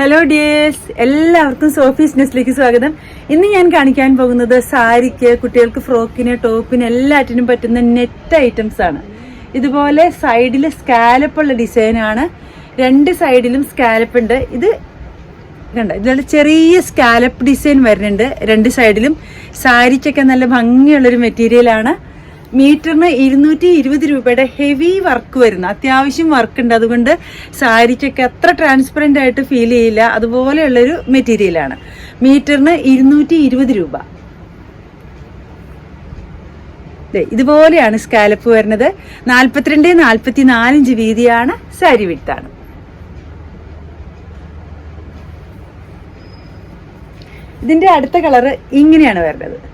Hello dears എല്ലാവർക്കും Sophie's നെസ്റ്റിലേക്ക് സ്വാഗതം. ഇന്ന് ഞാൻ കാണിക്കാൻ പോകുന്നത് സാരിക്ക് കുട്ടികൾക്ക് ഫ്രോക്കിന് ടോപ്പിന് എല്ലാറ്റിനും പറ്റുന്ന നെറ്റ് ഐറ്റംസ് ആണ്. ഇതുപോലെ സൈഡിൽ സ്കാലപ്പുള്ള ഡിസൈനാണ് രണ്ട് സൈഡിലും സ്കാലപ്പ് ഉണ്ട്. ഇത് കണ്ട? ഇതുപോലെ ചെറിയ സ്കാലപ്പ് ഡിസൈൻ വരുന്നുണ്ട്. രണ്ട് സൈഡിലും സാരിക്കൊക്കെ നല്ല ഭംഗിയുള്ളൊരു മെറ്റീരിയലാണ് മീറ്ററിന് ഇരുന്നൂറ്റി ഇരുപത് രൂപയുടെ ഹെവി വർക്ക് വരുന്ന അത്യാവശ്യം വർക്ക് ഉണ്ട്. അതുകൊണ്ട് സാരിക്കൊക്കെ അത്ര ട്രാൻസ്പെറന്റ് ആയിട്ട് ഫീൽ ചെയ്യില്ല. അതുപോലെയുള്ളൊരു മെറ്റീരിയലാണ് മീറ്ററിന് ഇരുന്നൂറ്റി ഇരുപത് രൂപ. ഇതുപോലെയാണ് സ്കാലപ്പ് വരുന്നത്. നാൽപ്പത്തിരണ്ട് നാൽപ്പത്തി നാലിഞ്ച് വീതിയാണ് സാരി വിട്ടാണ് ഇതിന്റെ അടുത്ത കളറ് ഇങ്ങനെയാണ് വരുന്നത്.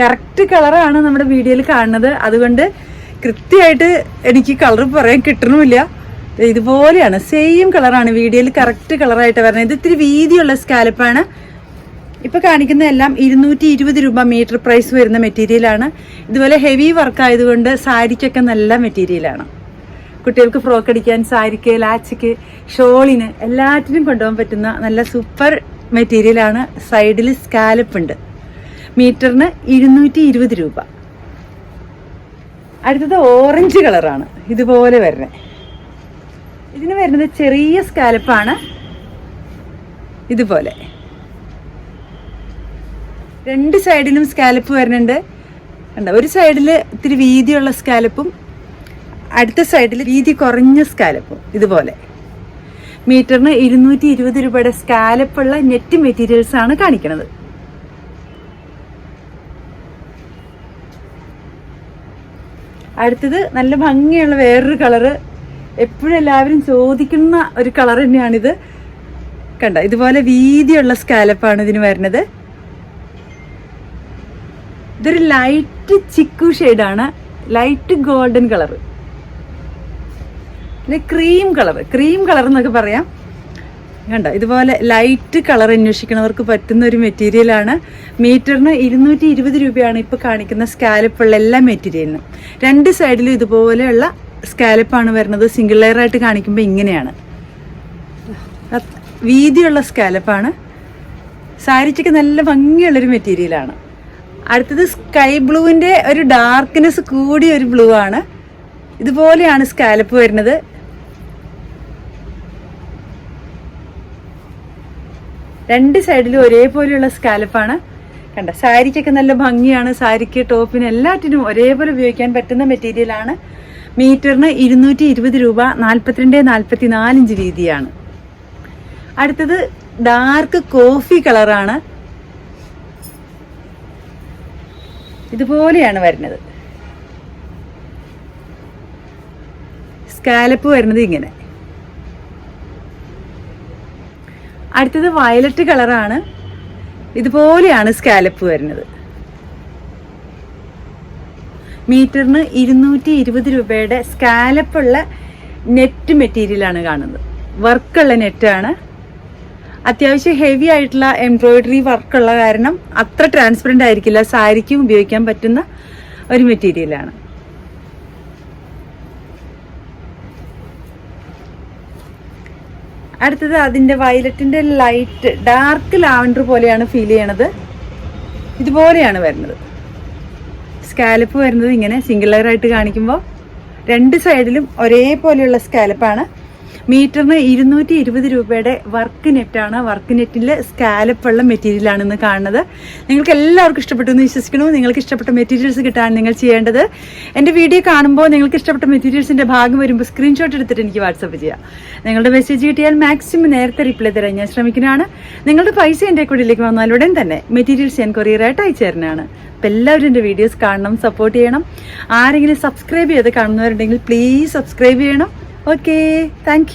കറക്റ്റ് കളറാണ് നമ്മുടെ വീഡിയോയിൽ കാണുന്നത്. അതുകൊണ്ട് കൃത്യമായിട്ട് എനിക്ക് കളർ പറയാൻ കിട്ടണമില്ല. ഇതുപോലെയാണ്. സെയിം കളറാണ് വീഡിയോയിൽ കറക്റ്റ് കളറായിട്ട് വരുന്നത്. ഇത് ഇത്തിരി വീതിയുള്ള സ്കാലപ്പാണ്. ഇപ്പോൾ കാണിക്കുന്ന എല്ലാം ഇരുന്നൂറ്റി ഇരുപത് രൂപ മീറ്റർ പ്രൈസ് വരുന്ന മെറ്റീരിയലാണ് ഇതുപോലെ ഹെവി വർക്ക് ആയതുകൊണ്ട് സാരിക്കൊക്കെ നല്ല മെറ്റീരിയലാണ് കുട്ടികൾക്ക് ഫ്രോക്ക് അടിക്കാൻ സാരിക്ക് ലാച്ചിക്ക് ഷോളിന് എല്ലാറ്റിനും കൊണ്ടുപോകാൻ പറ്റുന്ന നല്ല സൂപ്പർ മെറ്റീരിയലാണ് സൈഡിൽ സ്കാലപ്പ് ഉണ്ട്. മീറ്ററിന് ഇരുന്നൂറ്റി ഇരുപത് രൂപ. അടുത്തത് ഓറഞ്ച് കളറാണ്. ഇതുപോലെ വരുന്നത്. ഇതിന് വരുന്നത് ചെറിയ സ്കാലപ്പാണ്. ഇതുപോലെ. രണ്ട് സൈഡിലും സ്കാലപ്പ് വരുന്നുണ്ട്. കണ്ടോ? ഒരു സൈഡിൽ ഇത്തിരി വീതിയുള്ള സ്കാലപ്പും അടുത്ത സൈഡിൽ വീതി കുറഞ്ഞ സ്കാലപ്പും. ഇതുപോലെ. മീറ്ററിന് ഇരുന്നൂറ്റി ഇരുപത് രൂപയുടെ സ്കാലപ്പുള്ള നെറ്റ് മെറ്റീരിയൽസാണ് കാണിക്കുന്നത് അടുത്തത് നല്ല ഭംഗിയുള്ള വേറൊരു കളറ് എപ്പോഴും എല്ലാവരും ചോദിക്കുന്ന ഒരു കളർ തന്നെയാണിത്. കണ്ട ഇതുപോലെ വീതിയുള്ള സ്കാലപ്പാണ് ഇതിന് വരുന്നത്. ഇതൊരു ലൈറ്റ് ചിക്കു ഷെയ്ഡാണ് ലൈറ്റ് ഗോൾഡൻ കളർ പിന്നെ ക്രീം കളർ ക്രീം കളർ എന്നൊക്കെ പറയാം. കണ്ടോ ഇതുപോലെ ലൈറ്റ് കളർ അന്വേഷിക്കുന്നവർക്ക് പറ്റുന്ന ഒരു മെറ്റീരിയലാണ് മീറ്ററിന് ഇരുന്നൂറ്റി ഇരുപത് രൂപയാണ് ഇപ്പോൾ കാണിക്കുന്ന സ്കാലപ്പുള്ള എല്ലാ മെറ്റീരിയലിനും രണ്ട് സൈഡിലും ഇതുപോലെയുള്ള സ്കാലപ്പാണ് വരുന്നത്. സിംഗിൾ ലെയർ ആയിട്ട് കാണിക്കുമ്പോൾ ഇങ്ങനെയാണ്. വീതിയുള്ള സ്കാലപ്പാണ് സാരിച്ചയ്ക്ക് നല്ല ഭംഗിയുള്ളൊരു മെറ്റീരിയലാണ് അടുത്തത് സ്കൈ ബ്ലൂവിന്റെ ഒരു ഡാർക്ക്നെസ് കൂടിയ ഒരു ബ്ലൂ ആണ്. ഇതുപോലെയാണ് സ്കാലപ്പ് വരുന്നത്. രണ്ട് സൈഡിലും ഒരേപോലെയുള്ള സ്കാലപ്പാണ്. കണ്ട സാരിക്കൊക്കെ നല്ല ഭംഗിയാണ്. സാരിക്ക് ടോപ്പിന് എല്ലാറ്റിനും ഒരേപോലെ ഉപയോഗിക്കാൻ പറ്റുന്ന മെറ്റീരിയലാണ് മീറ്ററിന് ഇരുന്നൂറ്റി ഇരുപത് രൂപ നാൽപ്പത്തിരണ്ട് നാൽപ്പത്തി നാലിഞ്ച് വീതിയാണ്. അടുത്തത് ഡാർക്ക് കോഫി കളറാണ് ഇതുപോലെയാണ് വരുന്നത്. സ്കാലപ്പ് വരുന്നത് ഇങ്ങനെ. അടുത്തത് വയലറ്റ് കളറാണ്. ഇതുപോലെയാണ് സ്കാലപ്പ് വരുന്നത്. മീറ്ററിന് ഇരുന്നൂറ്റി ഇരുപത് രൂപയുടെ സ്കാലപ്പുള്ള നെറ്റ് മെറ്റീരിയലാണ് കാണുന്നത്. വർക്കുള്ള നെറ്റാണ്. അത്യാവശ്യം ഹെവി ആയിട്ടുള്ള എംബ്രോയിഡറി വർക്കുള്ള കാരണം അത്ര ട്രാൻസ്പെറന്റ് ആയിരിക്കില്ല. സാരിക്കും ഉപയോഗിക്കാൻ പറ്റുന്ന ഒരു മെറ്റീരിയലാണ്. അടുത്തത് അതിന്റെ വയലറ്റിന്റെ ലൈറ്റ് ഡാർക്ക് ലാവൻഡർ പോലെയാണ് ഫീൽ ചെയ്യണത്. ഇതുപോലെയാണ് വരുന്നത്. സ്കാലപ്പ് വരുന്നത് ഇങ്ങനെ ആയിട്ട് കാണിക്കുമ്പോൾ രണ്ട് സൈഡിലും ഒരേപോലെയുള്ള സ്കാലപ്പാണ് മീറ്ററിന് ഇരുന്നൂറ്റി ഇരുപത് രൂപയുടെ വർക്ക് നെറ്റാണ് വർക്ക് നെറ്റിൽ സ്കാലപ്പുള്ള മെറ്റീരിയലാണ് ഇന്ന് കാണുന്നത്. നിങ്ങൾക്ക് എല്ലാവർക്കും ഇഷ്ടപ്പെട്ടു എന്ന് വിശ്വസിക്കുന്നു. നിങ്ങൾക്ക് ഇഷ്ടപ്പെട്ട മെറ്റീരിയൽസ് കിട്ടാൻ നിങ്ങൾ ചെയ്യേണ്ടത് എന്റെ വീഡിയോ കാണുമ്പോൾ നിങ്ങൾക്ക് ഇഷ്ടപ്പെട്ട മെറ്റീരിയൽസിന്റെ ഭാഗം വരുമ്പോൾ സ്ക്രീൻഷോട്ട് എടുത്തിട്ട് എനിക്ക് വാട്സപ്പ് ചെയ്യാം. നിങ്ങളുടെ മെസ്സേജ് കിട്ടിയാൽ മാക്സിമം നേരത്തെ റിപ്ലൈ തരാൻ ഞാൻ ശ്രമിക്കുന്നതാണ്. നിങ്ങളുടെ പൈസ എന്റെ വന്നാൽ ഉടൻ തന്നെ മെറ്റീരിയൽസ് ഞാൻ കൊറിയറായിട്ട് അയച്ചു തരുന്നതാണ്. അപ്പം എല്ലാവരും എന്റെ വീഡിയോസ് കാണണം സപ്പോർട്ട് ചെയ്യണം. ആരെങ്കിലും സബ്സ്ക്രൈബ് ചെയ്ത് കാണുന്നവരുണ്ടെങ്കിൽ പ്ലീസ് സബ്സ്ക്രൈബ് ചെയ്യണം. Okay thank